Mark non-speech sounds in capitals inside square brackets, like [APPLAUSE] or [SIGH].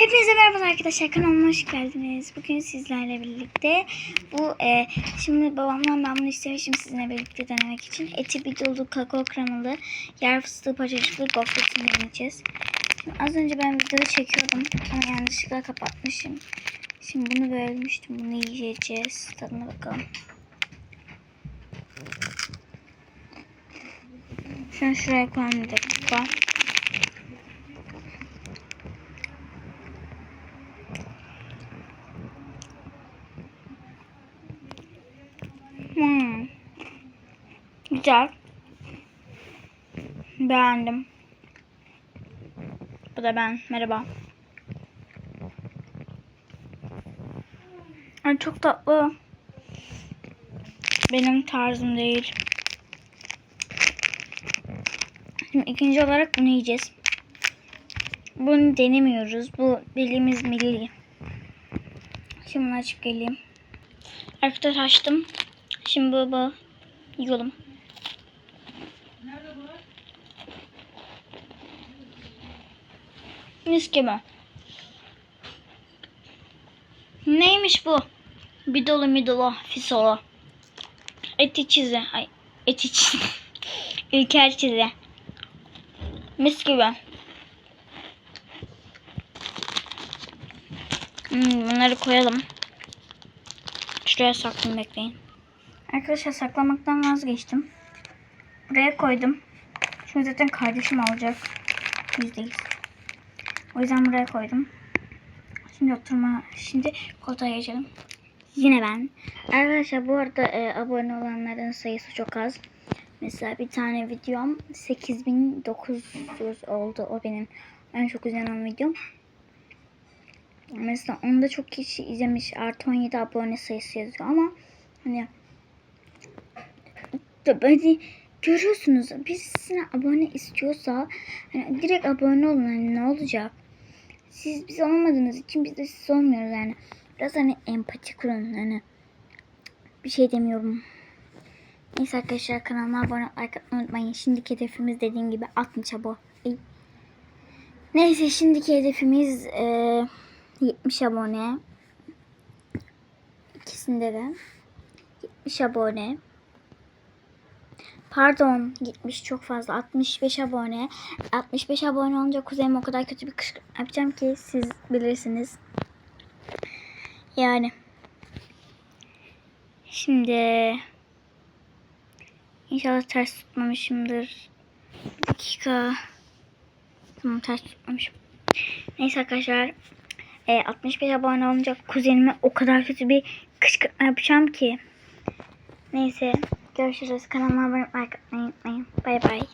Hepinize merhaba arkadaşlar kanalıma hoş geldiniz. Bugün sizlerle birlikte bu e, şimdi babamdan ben bunu istemişim sizinle birlikte denemek için. Eti bir dolu kakao kremalı yer fıstığı paçacıklı gofretini deneyeceğiz. Şimdi az önce ben videoyu çekiyordum ama yanlışlıkla kapatmışım. Şimdi bunu bölmüştüm. Bunu yiyeceğiz. Tadına bakalım. Şunu şuraya koyalım bir dakika. Hmm. Güzel. Beğendim. Bu da ben. Merhaba. Ay çok tatlı. Benim tarzım değil. Şimdi ikinci olarak bunu yiyeceğiz. Bunu denemiyoruz. Bu bildiğimiz milli. Şimdi bunu açıp geleyim. Arkadaşlar açtım. Şimdi bu, bu yiyelim. Mis gibi. Neymiş bu? Bidolu midolu fisolo. Eti çizi. Ay eti çizi. [LAUGHS] İlker çizi. Mis gibi. Hmm, bunları koyalım. Şuraya saklayayım bekleyin. Arkadaşlar saklamaktan vazgeçtim. Buraya koydum. Şimdi zaten kardeşim alacak. Yüzdeyiz. O yüzden buraya koydum. Şimdi oturma. Şimdi koltuğa geçelim. Yine ben. Arkadaşlar bu arada e, abone olanların sayısı çok az. Mesela bir tane videom 8900 oldu. O benim en çok izlenen videom. Mesela onda çok kişi izlemiş. Artı 17 abone sayısı yazıyor ama hani böyle görüyorsunuz biz size abone istiyorsa hani direkt abone olun hani ne olacak? Siz biz olmadığınız için biz de siz olmuyoruz yani. Biraz hani empati kurun hani. Bir şey demiyorum. Neyse arkadaşlar kanalıma abone olmayı like unutmayın. Şimdiki hedefimiz dediğim gibi 60 abone. Neyse şimdiki hedefimiz e, 70 abone. İkisinde de 70 abone. Pardon 70 çok fazla. 65 abone. 65 abone olunca kuzeyime o kadar kötü bir kışkırtma yapacağım ki siz bilirsiniz. Yani. Şimdi inşallah ters tutmamışımdır. Bir dakika. Tamam ters tutmamışım. Neyse arkadaşlar. E, 65 abone olunca kuzenime o kadar kötü bir kışkırtma yapacağım ki. Neyse Görüşürüz. Kanalıma abone olmayı unutmayın. Bay bay.